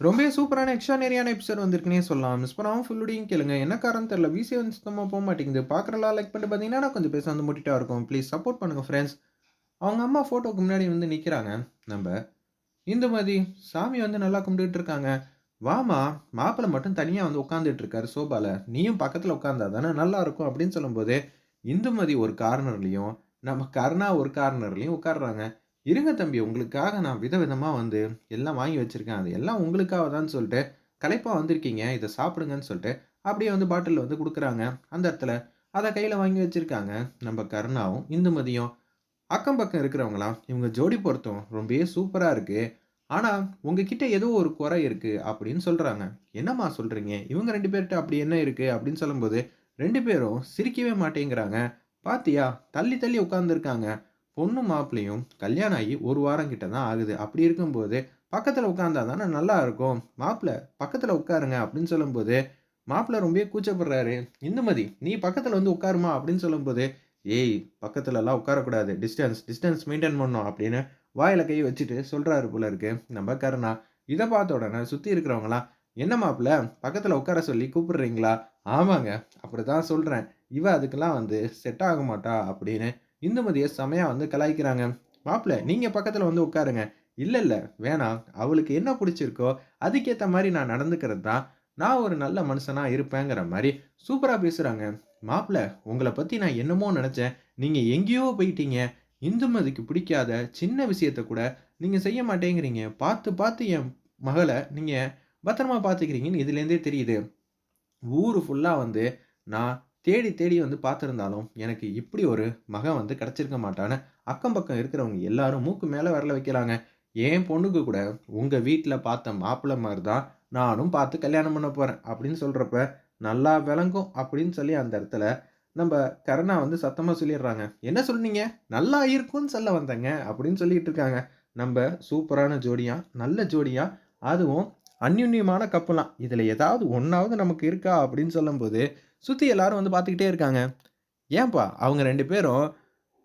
ரொம்பவே சூப்பரான எக்ஸ்ட்ரானரியான எபிசோட் வந்திருக்குனே சொல்லலாம். மிஸ் பண்ணாமல் ஃபுல்லுடையும் கேளுங்க. என்ன காரணம் தெரியல. விசி வந்து சுத்தமாக போக மாட்டேங்குது. பார்க்குறலாம் லைக் பண்ணிட்டு பார்த்தீங்கன்னா, கொஞ்சம் பேச வந்து முட்டிட்டா இருக்கும். ப்ளீஸ் சப்போர்ட் பண்ணுங்கள் ஃப்ரெண்ட்ஸ். அவங்க அம்மா ஃபோட்டோக்கு முன்னாடி வந்து நிற்கிறாங்க நம்ம இந்துமதி சாமி வந்து நல்லா கும்பிட்டுட்டு இருக்காங்க. வாமா மாப்பிள்ளை மட்டும் தனியாக வந்து உட்காந்துட்டு இருக்காரு சோபாவில் நீயும் பக்கத்தில் உட்காந்தா தானே நல்லா இருக்கும்." அப்படின்னு சொல்லும்போது, இந்துமதி ஒரு கார்னர்லேயும் நம்ம கருணா ஒரு கார்னர்லேயும் உட்கார்றாங்க. "இருங்க தம்பி, உங்களுக்காக நான் விதவிதமாக வந்து எல்லாம் வாங்கி வச்சிருக்கேன். அது எல்லாம் உங்களுக்காக தான் சொல்லிட்டு, கலைப்பாக வந்திருக்கீங்க. இதை சாப்பிடுங்கன்னு சொல்லிட்டு, அப்படியே வந்து பாட்டிலில் வந்து கொடுக்குறாங்க அந்த இடத்துல அதை கையில் வாங்கி வச்சிருக்காங்க. நம்ம கருணாவும், இந்துமதியும். அக்கம் பக்கம் இருக்கிறவங்களாம் "இவங்க ஜோடி பொருத்தம் ரொம்பவே சூப்பராக இருக்குது ஆனால் உங்ககிட்ட ஏதோ ஒரு குறை இருக்குது அப்படின்னு சொல்கிறாங்க "என்னம்மா சொல்கிறீங்க இவங்க ரெண்டு பேர்கிட்ட அப்படி என்ன இருக்குது அப்படின்னு சொல்லும்போது, ரெண்டு பேரும் சிரிக்கவே மாட்டேங்கிறாங்க. "பாத்தியா, தள்ளி தள்ளி உட்காந்துருக்காங்க பொண்ணும் மாப்பிள்ளையும் கல்யாணம் ஆகி ஒரு வாரம் கிட்ட தான் ஆகுது. அப்படி இருக்கும்போது, பக்கத்தில் உட்காந்தா தானே நல்லா இருக்கும். மாப்பிள பக்கத்தில் உட்காருங்க." அப்படின்னு சொல்லும்போது, மாப்பிள ரொம்பவே கூச்சப்படுறாரு. "இந்துமதி, நீ பக்கத்தில் வந்து உட்காருமா." அப்படின்னு சொல்லும்போது, "ஏய், பக்கத்துலலாம் உட்காரக்கூடாது. டிஸ்டன்ஸ் டிஸ்டன்ஸ் மெயின்டைன் பண்ணோம் அப்படின்னு வாயில கை வச்சுட்டு சொல்றாரு போல இருக்கு நம்ம கருணா. இதை பார்த்த உடனே சுத்தி இருக்கிறவங்களாம் "என்ன மாப்பிள, பக்கத்துல உட்கார சொல்லி கூப்பிடுறீங்களா?" "ஆமாங்க, அப்படிதான் சொல்றேன். இவ அதுக்கெல்லாம் வந்து செட் ஆக மாட்டா." அப்படின்னு இந்துமதியை செமையாக வந்து கலாய்க்கிறாங்க. "மாப்பிள, நீங்க பக்கத்துல வந்து உட்காருங்க." "இல்ல, இல்ல, வேணாம். அவளுக்கு என்ன பிடிச்சிருக்கோ அதுக்கேத்த மாதிரி நான் நடந்துக்கிறது தான், நான் ஒரு நல்ல மனுஷனா இருப்பேங்கிற மாதிரி சூப்பரா பேசுறாங்க. "மாப்பிள, உங்களை பத்தி நான் என்னமோ நினச்சேன் நீங்க எங்கேயோ போயிட்டீங்க. இந்துமதிக்கு பிடிக்காத சின்ன விஷயத்த கூட நீங்க செய்ய மாட்டேங்கிறீங்க. பார்த்து பார்த்து என் மகளை நீங்க பத்திரமா பார்த்துக்கிறீங்கன்னு இதுலேருந்தே தெரியுது. ஊரு ஃபுல்லா வந்து நான் தேடி தேடி வந்து பார்த்துருந்தாலும் எனக்கு இப்படி ஒரு மகன் வந்து கிடச்சிருக்க மாட்டான்னு அக்கம் பக்கம் இருக்கிறவங்க எல்லாரும் மூக்கு மேலே வரல வைக்கிறாங்க. என் பொண்ணுக்கு கூட உங்கள் வீட்டில் பார்த்த மாப்பிள மாதிரி தான் நானும் பார்த்து கல்யாணம் பண்ண போகிறேன் அப்படின்னு சொல்கிறப்ப "நல்லா விளங்கும்." அப்படின்னு சொல்லி அந்த இடத்துல நம்ம கருணா வந்து சத்தமாக சொல்லிடுறாங்க. "என்ன சொன்னீங்க? நல்லா இருக்கும்னு சொல்ல வந்தேங்க." அப்படின்னு சொல்லிட்டு இருக்காங்க. நம்ம சூப்பரான ஜோடியாக நல்ல ஜோடியாக அதுவும் அந்யுன்யமான கப்புலாம். இதில் ஏதாவது ஒன்றாவது நமக்கு இருக்கா? அப்படின்னு சொல்லும்போது, சுற்றி எல்லாரும் வந்து பார்த்துக்கிட்டே இருக்காங்க. "ஏன்பா, அவங்க ரெண்டு பேரும்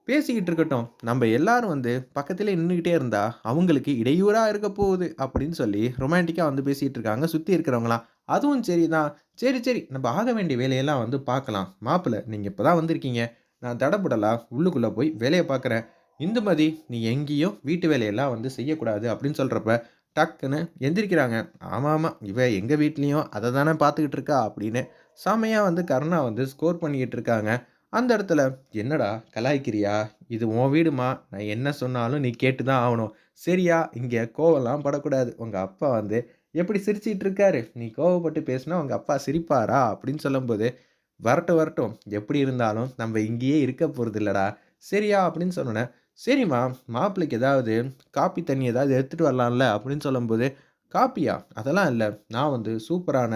பேசிக்கிட்டு இருக்கட்டும். நம்ம எல்லாரும் வந்து பக்கத்திலே நின்றுக்கிட்டே இருந்தால் அவங்களுக்கு இடையூறாக இருக்க போகுது." அப்படின்னு சொல்லி ரொமான்டிக்காக வந்து பேசிகிட்டு இருக்காங்க சுற்றி இருக்கிறவங்களாம் "அதுவும் சரி தான் சரி, சரி, நம்ம ஆக வேண்டிய வேலையெல்லாம் வந்து பார்க்கலாம். மாப்பிள, நீங்கள் இப்போ தான் வந்திருக்கீங்க. நான் தடபுடலா உள்ளுக்குள்ளே போய் வேலையை பார்க்குறேன். இந்துமதி, நீ எங்கேயும் வீட்டு வேலையெல்லாம் வந்து செய்யக்கூடாது." அப்படின்னு சொல்கிறப்ப டக்குன்னு எந்திரிக்கிறாங்க. ஆமாம் இவ எங்கள் வீட்லேயும் அதை தானே பார்த்துக்கிட்டு இருக்கா." அப்படின்னு செமையாக வந்து கருணா வந்து ஸ்கோர் பண்ணிக்கிட்டு இருக்காங்க. அந்த இடத்துல, "என்னடா கலாய்க்கிறியா? இது உன் வீடுமா. நான் என்ன சொன்னாலும் நீ கேட்டு தான் ஆகணும் சரியா? இங்கே கோவம்லாம் படக்கூடாது. உங்கள் அப்பா வந்து எப்படி சிரிச்சிட்டு இருக்காரு. நீ கோவப்பட்டு பேசினா உங்கள் அப்பா சிரிப்பாரா?" அப்படின்னு சொல்லும்போது, "வரட்டும், வரட்டும். எப்படி இருந்தாலும் நம்ம இங்கேயே இருக்க போறதில்லடா. சரியா?" அப்படின்னு சொன்னோன்னே "சரிம்மா, மாப்பிள்ளைக்கு ஏதாவது காப்பி தண்ணி ஏதாவது எடுத்துகிட்டு வரலாம்ல." அப்படின்னு சொல்லும்போது, "காப்பியா? அதெல்லாம் இல்லை நான் வந்து சூப்பரான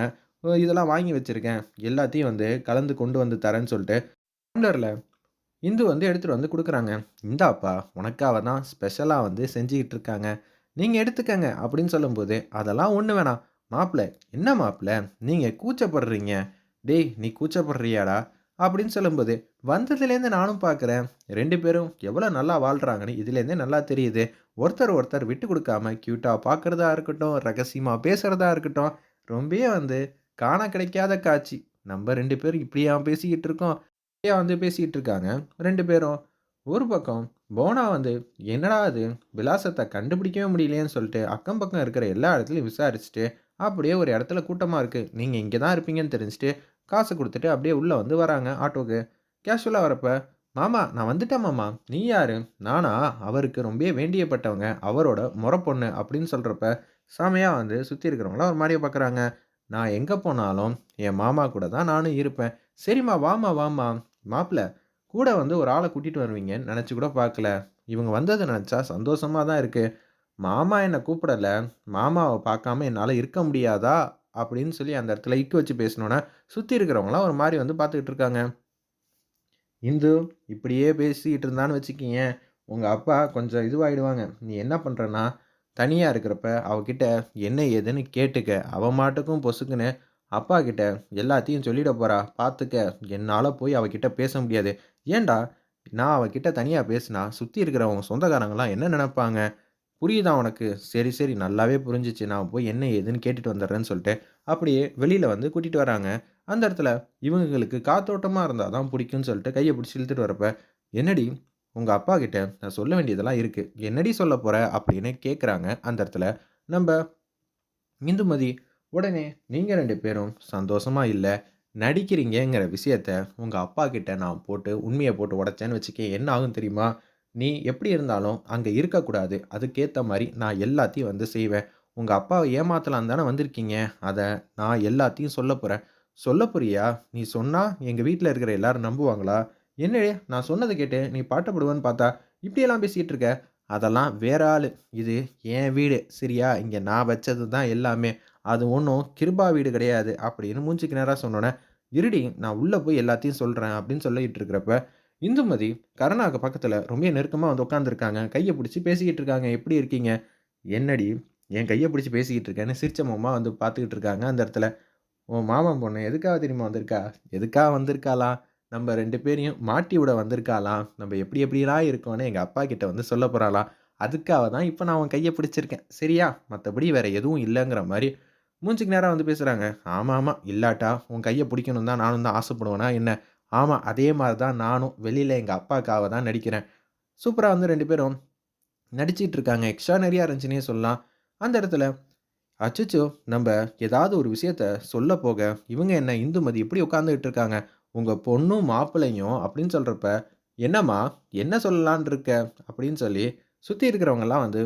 இதெல்லாம் வாங்கி வச்சுருக்கேன் எல்லாத்தையும் வந்து கலந்து கொண்டு வந்து தரேன்னு" சொல்லிட்டு டம்ளரில் இந்து வந்து எடுத்துகிட்டு வந்து கொடுக்குறாங்க "இந்தாப்பா, உனக்காக தான் ஸ்பெஷலாக வந்து செஞ்சுக்கிட்டு இருக்காங்க. நீங்கள் எடுத்துக்கங்க." அப்படின்னு சொல்லும்போது, "அதெல்லாம் ஒன்று வேணாம்." மாப்பிள்ளை என்ன மாப்பிள, நீங்கள் கூச்சப்படுறீங்க." "டேய், நீ கூச்சப்படுறியாடா?" அப்படின்னு சொல்லும்போது, "வந்ததுலேருந்து நானும் பார்க்குறேன். ரெண்டு பேரும் எவ்வளோ நல்லா வாழ்கிறாங்கன்னு இதுலேருந்தே நல்லா தெரியுது. ஒருத்தர் ஒருத்தர் விட்டு கொடுக்காம க்யூட்டாக பார்க்குறதா இருக்கட்டும், ரகசியமாக பேசுகிறதா இருக்கட்டும், ரொம்பவே வந்து காண கிடைக்காத காட்சி. நம்ம ரெண்டு பேரும் இப்படியா பேசிக்கிட்டு இருக்கோம்." இப்படியா வந்து பேசிக்கிட்டு இருக்காங்க ரெண்டு பேரும். ஒரு பக்கம் போனா வந்து, "என்னடா இது, விலாசத்தை கண்டுபிடிக்கவே முடியலையேன்னு" சொல்லிட்டு அக்கம் பக்கம் இருக்கிற எல்லா இடத்துலையும் விசாரிச்சுட்டு, அப்படியே ஒரு இடத்துல கூட்டமாக இருக்குது நீங்கள் இங்கே தான் இருப்பீங்கன்னு தெரிஞ்சுட்டு, காசு கொடுத்துட்டு அப்படியே உள்ளே வந்து வராங்க ஆட்டோக்கு. கேஷுவலாக வரப்ப, "மாமா, நான் வந்துட்டேன் மாமா." "நீ யார் "நானா? அவருக்கு ரொம்பவே வேண்டியப்பட்டவங்க. அவரோட மொற பொண்ணு." அப்படின்னு சொல்கிறப்ப சாமியாக வந்து சுற்றி இருக்கிறவங்களாம் ஒரு மாதிரியே பார்க்குறாங்க. "நான் எங்கே போனாலும் என் மாமா கூட தான் நானும் இருப்பேன்." "சரிம்மா, வாமா வாமா "மாப்பிள, கூட வந்து ஒரு ஆளை கூட்டிகிட்டு வருவீங்கன்னு நினச்சி கூட பார்க்கல. இவங்க வந்ததை நினச்சா சந்தோஷமாக தான் இருக்குது மாமா என்னை கூப்பிடல. மாமாவை பார்க்காம என்னால் இருக்க முடியாதா?" அப்படின்னு சொல்லி அந்த இடத்துல இக்கு வச்சு பேசினோனே, சுற்றி இருக்கிறவங்களாம் ஒரு மாதிரி வந்து பார்த்துக்கிட்டு இருக்காங்க. "இந்து, இப்படியே பேசிக்கிட்டு இருந்தான்னு வச்சுக்கிங்க உங்கள் அப்பா கொஞ்சம் இதுவாகிடுவாங்க நீ என்ன பண்ணுறன்னா தனியாக இருக்கிறப்ப அவகிட்ட என்ன ஏதுன்னு கேட்டுக்க. அவ மாட்டுக்கும் பொசுக்குன்னு அப்பா கிட்ட எல்லாத்தையும் சொல்லிட போறா. பார்த்துக்க. என்னால் போய் அவகிட்ட பேச முடியாது." "ஏன்டா? நான் அவகிட்ட தனியாக பேசினா, சுற்றி இருக்கிறவங்க சொந்தக்காரங்களாம் என்ன நினப்பாங்க புரியுதா உனக்கு? சரி, சரி நல்லாவே புரிஞ்சுச்சு. நான் போய் என்ன ஏதுன்னு கேட்டுட்டு வந்துடுறேன்னு சொல்லிட்டு, அப்படியே வெளியில் வந்து கூட்டிட்டு வராங்க. அந்த இடத்துல இவங்களுக்கு காத்தோட்டமாக இருந்தால் தான் பிடிக்கும்னு சொல்லிட்டு கையை பிடிச்சி இழுத்துட்டு வரப்ப, "என்னடி உங்கள் அப்பா கிட்ட நான் சொல்ல வேண்டியதெல்லாம் இருக்குது என்னடி சொல்ல போகிற அப்படின்னு கேட்குறாங்க அந்த இடத்துல நம்ம இந்துமதி. உடனே நீங்கள் ரெண்டு பேரும் சந்தோஷமாக இல்லை நடிக்கிறீங்கங்கிற விஷயத்த உங்கள் அப்பா கிட்ட நான் போட்டு உண்மையை போட்டு உடைச்சேன்னு வச்சுக்கயேன், என்ன ஆகும் தெரியுமா? நீ எப்படி இருந்தாலும் அங்கே இருக்கக்கூடாது. அதுக்கேற்ற மாதிரி நான் எல்லாத்தையும் வந்து செய்வேன். உங்கள் அப்பாவை ஏமாத்தலாம் தானே வந்திருக்கீங்க. அதை நான் எல்லாத்தையும் சொல்லப் போகிறேன் சொல்ல போறியா? நீ சொன்னால் எங்கள் வீட்டில் இருக்கிற எல்லாரும் நம்புவாங்களா? என்ன நான் சொன்னதை கேட்டு நீ பாட்டப்படுவேன்னு பார்த்தா, இப்படியெல்லாம் பேசிகிட்டு இருக்க? அதெல்லாம் வேற ஆள் இது என் வீடு. சரியா? இங்கே நான் வச்சது தான் எல்லாமே. அது ஒன்றும் கிருபா வீடு கிடையாது. அப்படின்னு மூஞ்சிக்கு நேராக சொன்னோன்னே இருடி நான் உள்ளே போய் எல்லாத்தையும் சொல்கிறேன் அப்படின்னு சொல்லிட்டு இருக்கிறப்ப, இந்துமதி கருணாக்கு பக்கத்தில் ரொம்ப நெருக்கமாக வந்து உட்காந்துருக்காங்க கையை பிடிச்சி பேசிக்கிட்டு இருக்காங்க. எப்படி இருக்கீங்க? என்னடி என் கையை பிடிச்சி பேசிக்கிட்டு இருக்கேன்னு சிரிச்ச மாமா வந்து பார்த்துக்கிட்டு இருக்காங்க அந்த இடத்துல. உன் மாமன் பொண்ணு எதுக்காக தெரியுமா வந்திருக்கா? எதுக்காக வந்திருக்காளாம்? நம்ம ரெண்டு பேரையும் மாட்டி விட வந்திருக்காளாம். நம்ம எப்படி எப்படிலாம் இருக்கோன்னு எங்கள் அப்பா கிட்ட வந்து சொல்லப் போகிறாளாம் அதுக்காக தான் இப்போ நான் உன் கையை பிடிச்சிருக்கேன். சரியா? மற்றபடி வேறு எதுவும் இல்லைங்கிற மாதிரி மூஞ்சிக்கு நேரம் வந்து பேசுகிறாங்க ஆமாம் ஆமாம் இல்லாட்டா உன் கையை பிடிக்கணும் தான் நானும் தான் ஆசைப்படுவேனா என்ன? ஆமாம் அதே மாதிரி தான் நானும் வெளியில் எங்கள் அப்பாக்காக தான் நடிக்கிறேன். சூப்பராக வந்து ரெண்டு பேரும் நடிச்சிட்டு இருக்காங்க. நிறையா இருந்துச்சுன்னே சொல்லலாம். அந்த இடத்துல அச்சோ நம்ம ஏதாவது ஒரு விஷயத்த சொல்ல போக, இவங்க என்ன இந்துமதி இப்படி உட்காந்துக்கிட்டு இருக்காங்க. உங்கள் பொண்ணும் மாப்பிள்ளையும் அப்படின்னு சொல்கிறப்ப என்னம்மா என்ன சொல்லலான் இருக்க? அப்படின்னு சொல்லி சுற்றி இருக்கிறவங்கெல்லாம் வந்து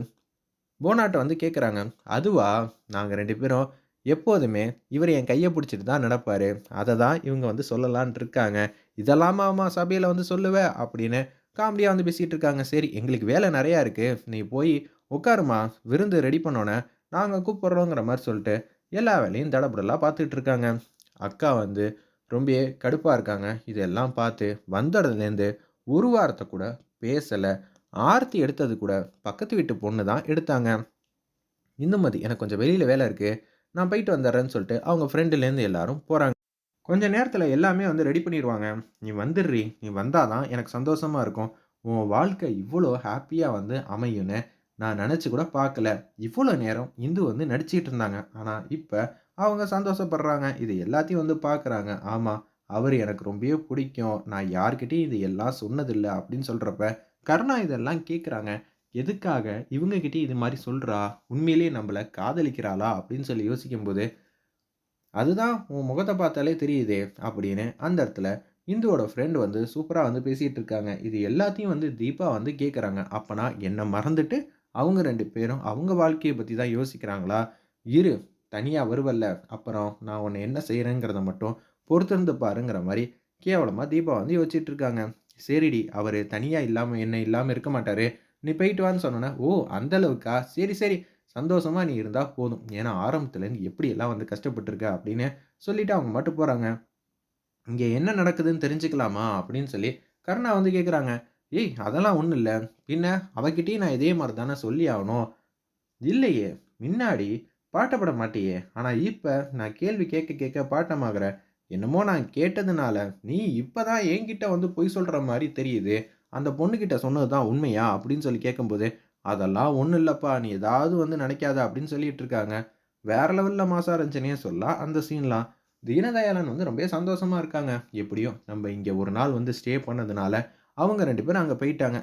போனாட்டை வந்து கேட்குறாங்க. அதுவா நாங்கள் ரெண்டு பேரும் எப்போதுமே இவர் என் கையை பிடிச்சிட்டு தான் நடப்பார் அதை தான் இவங்க வந்து சொல்லலான் இருக்காங்க. இதெல்லாமாம்மா சபையில் வந்து சொல்லுவேன் அப்படின்னு காமெடியாக வந்து பேசிகிட்டு இருக்காங்க. சரி எங்களுக்கு வேலை நிறையா இருக்குது நீ போய் உட்காரும்மா. விருந்து ரெடி பண்ணோன்னே நாங்கள் கூப்பிட்றோங்கிற மாதிரி சொல்லிட்டு, எல்லா வேலையும் தடபுடலா பார்த்துக்கிட்டு இருக்காங்க. அக்கா வந்து ரொம்பவே கடுப்பாக இருக்காங்க. இதெல்லாம் பார்த்து வந்த ஒரு வாரத்தை கூட பேசலை ஆர்த்தி எடுத்தது கூட பக்கத்து வீட்டு பொண்ணு தான் எடுத்தாங்க. இந்துமதி எனக்கு கொஞ்சம் வெளியில் வேலை இருக்குது நான் போயிட்டு வந்துடுறேன்னு சொல்லிட்டு அவங்க ஃப்ரெண்டுலேருந்து எல்லாரும் போகிறாங்க கொஞ்ச நேரத்தில் எல்லாமே வந்து ரெடி பண்ணிடுவாங்க நீ வந்துடுறி. நீ வந்தால் தான் எனக்கு சந்தோஷமாக இருக்கும். உன் வாழ்க்கை இவ்வளோ ஹாப்பியாக வந்து அமையும்னு நான் நினச்சி கூட பார்க்கல. இவ்வளோ நேரம் இந்து வந்து நடிச்சிக்கிட்டு இருந்தாங்க. ஆனால் இப்போ அவங்க சந்தோஷப்படுறாங்க. இது எல்லாத்தையும் வந்து பார்க்குறாங்க. ஆமாம் அவர் எனக்கு ரொம்பவே பிடிக்கும். நான் யார்கிட்டையும் இது எல்லாம் சொன்னதில்லை அப்படின்னு சொல்கிறப்ப கருணா இதெல்லாம் கேட்குறாங்க. எதுக்காக இவங்க இது மாதிரி சொல்கிறா உண்மையிலேயே நம்மளை காதலிக்கிறாளா? அப்படின்னு சொல்லி யோசிக்கும்போது, அதுதான் உன் முகத்தை பார்த்தாலே தெரியுதே அப்படின்னு அந்த இடத்துல இந்துவோட ஃப்ரெண்ட் வந்து சூப்பராக வந்து பேசிகிட்டு இருக்காங்க. இது எல்லாத்தையும் வந்து தீபா வந்து கேட்குறாங்க. அப்போனா என்னை மறந்துட்டு அவங்க ரெண்டு பேரும் அவங்க வாழ்க்கையை பற்றி தான் யோசிக்கிறாங்களா? இரு தனியாக வருவல்ல. அப்புறம் நான் உன்னை என்ன செய்கிறேங்கிறத மட்டும் பொறுத்திருந்து பாருங்கிற மாதிரி கேவலமாக தீபா வந்து யோசிச்சுட்டு இருக்காங்க. சரிடி அவர் தனியாக இல்லாமல் என்ன இல்லாமல் இருக்க மாட்டார் நீ போயிட்டு வான்னு சொன்னோன்னே ஓ! அந்த அளவுக்கா? சரி, சரி. சந்தோஷமாக நீ இருந்தால் போதும். ஏன்னா ஆரம்பத்துலேருந்து நீ எப்படியெல்லாம் வந்து கஷ்டப்பட்டுருக்க அப்படின்னு சொல்லிவிட்டு அவங்க மட்டும் போகிறாங்க இங்கே என்ன நடக்குதுன்னு தெரிஞ்சுக்கலாமா? அப்படின்னு சொல்லி கருணா வந்து கேட்குறாங்க. ஏய் அதெல்லாம் ஒன்றும் இல்லை பின்ன அவகிட்டேயும் நான் இதே மாதிரி தானே சொல்லி ஆகணும் இல்லையே! முன்னாடி பாட்டப்பட மாட்டியே! ஆனால் இப்போ நான் கேள்வி கேட்க கேட்க பாட்டமாகுற. என்னமோ நான் கேட்டதுனால, நீ இப்போ தான் என்கிட்ட வந்து பொய் சொல்கிற மாதிரி தெரியுது. அந்த பொண்ணுக்கிட்ட சொன்னது தான் உண்மையா? அப்படின்னு சொல்லி கேட்கும்போது, அதெல்லாம் ஒன்றும் இல்லைப்பா நீ ஏதாவது வந்து நினைக்காத அப்படின்னு சொல்லிட்டு இருக்காங்க. வேற லெவலில் மாசா இருந்துச்சுனே சொல்லலாம் அந்த சீன்லாம். தீனதயாளன் வந்து ரொம்பவே சந்தோஷமாக இருக்காங்க. எப்படியோ நம்ம இங்கே ஒரு நாள் வந்து ஸ்டே பண்ணதுனால, அவங்க ரெண்டு பேரும் அங்கே போயிட்டாங்க.